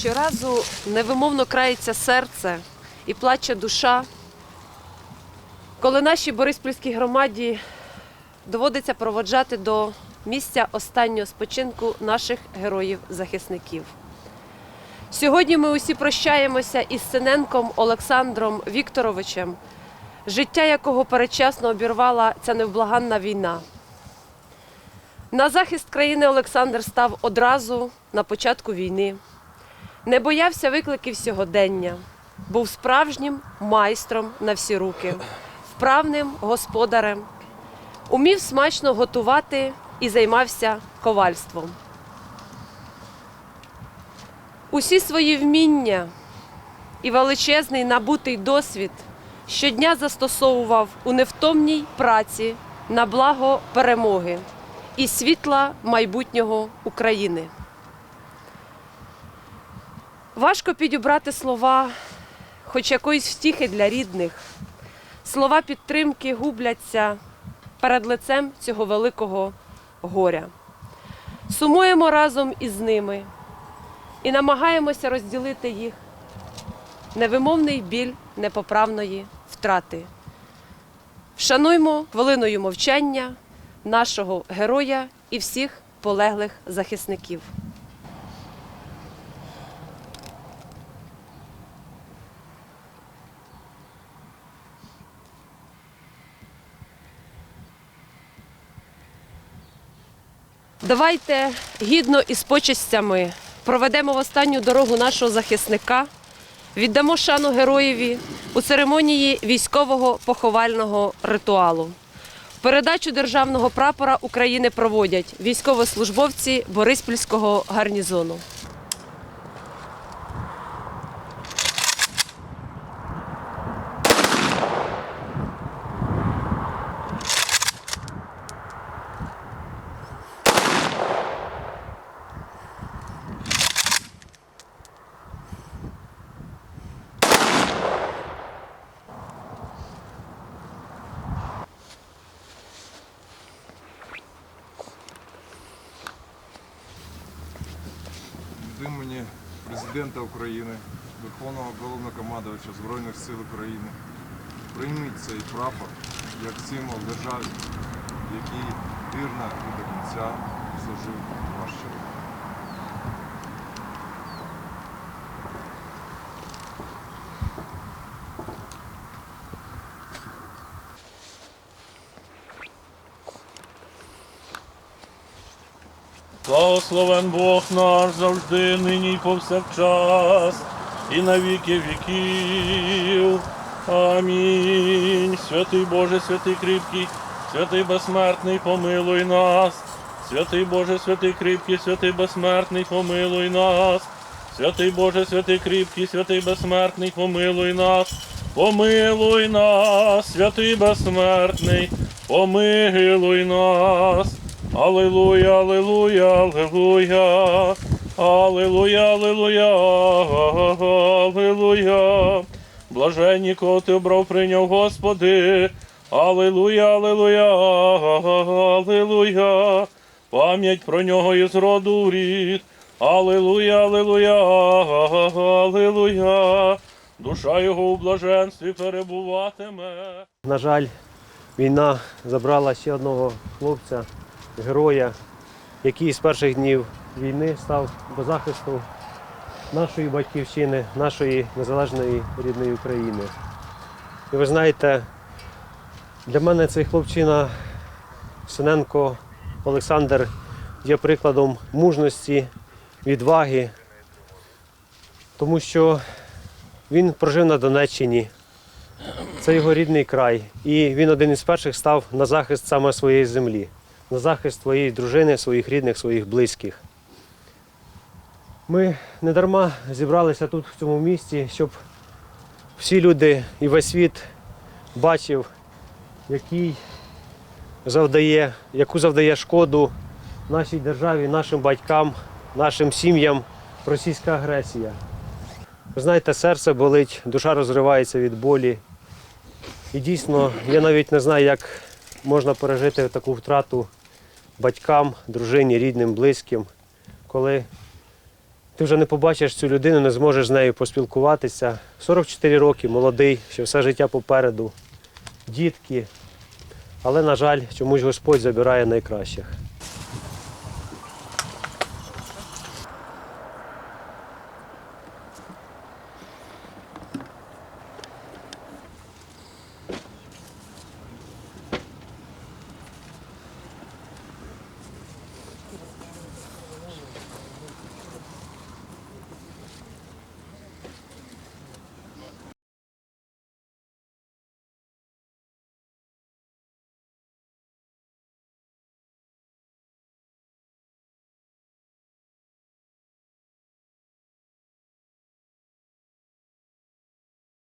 Щоразу невимовно крається серце і плаче душа, коли нашій Бориспільській громаді доводиться проводжати до місця останнього спочинку наших героїв-захисників. Сьогодні ми усі прощаємося із Синенком Олександром Вікторовичем, життя якого передчасно обірвала ця невблаганна війна. На захист країни Олександр став одразу на початку війни. Не боявся викликів сьогодення, був справжнім майстром на всі руки, вправним господарем, умів смачно готувати і займався ковальством. Усі свої вміння і величезний набутий досвід щодня застосовував у невтомній праці на благо перемоги і світла майбутнього України. Важко підібрати слова, хоч якоїсь втіхи для рідних. Слова підтримки губляться перед лицем цього великого горя. Сумуємо разом із ними і намагаємося розділити їх невимовний біль непоправної втрати. Вшануймо хвилиною мовчання нашого героя і всіх полеглих захисників. Давайте гідно і з почестями проведемо в останню дорогу нашого захисника, віддамо шану героєві у церемонії військового поховального ритуалу. Передачу державного прапора України проводять військовослужбовці Бориспільського гарнізону. Імені президента України, Верховного Головнокомандувача Збройних сил України прийміть цей прапор як символ держави, який вірно і до кінця служив ваш. Благословен Бог наш завжди, нині і повсякчас, і на віки віків. Амінь. Святий Боже, святий кріпкий, святий безсмертний, помилуй нас. Святий Боже, святий кріпкий, святий безсмертний, помилуй нас. Святий Боже, святий кріпкий, святий безсмертний, помилуй нас. Помилуй нас, святий безсмертний, помилуй нас. Аллилуйя, аллилуйя, аллилуйя, аллилуйя, аллилуйя, аллилуйя. Блаженні, кого ти обрав, прийняв, Господи. Аллилуйя, аллилуйя, аллилуйя. Пам'ять про нього із роду в рід. Аллилуйя, аллилуйя, аллилуйя. Душа його у блаженстві перебуватиме. На жаль, війна забрала ще одного хлопця, героя, який з перших днів війни став до захисту нашої батьківщини, нашої незалежної рідної України. І ви знаєте, для мене цей хлопчина Синенко Олександр є прикладом мужності, відваги, тому що він прожив на Донеччині. Це його рідний край. І він один із перших став на захист саме своєї землі, на захист своєї дружини, своїх рідних, своїх близьких. Ми недарма зібралися тут, в цьому місті, щоб всі люди і весь світ бачив, який завдає, яку завдає шкоду нашій державі, нашим батькам, нашим сім'ям російська агресія. Ви знаєте, серце болить, душа розривається від болі. І дійсно, я навіть не знаю, як можна пережити таку втрату батькам, дружині, рідним, близьким, коли ти вже не побачиш цю людину, не зможеш з нею поспілкуватися. 44 роки, молодий, ще все життя попереду, дітки. Але, на жаль, чомусь Господь забирає найкращих.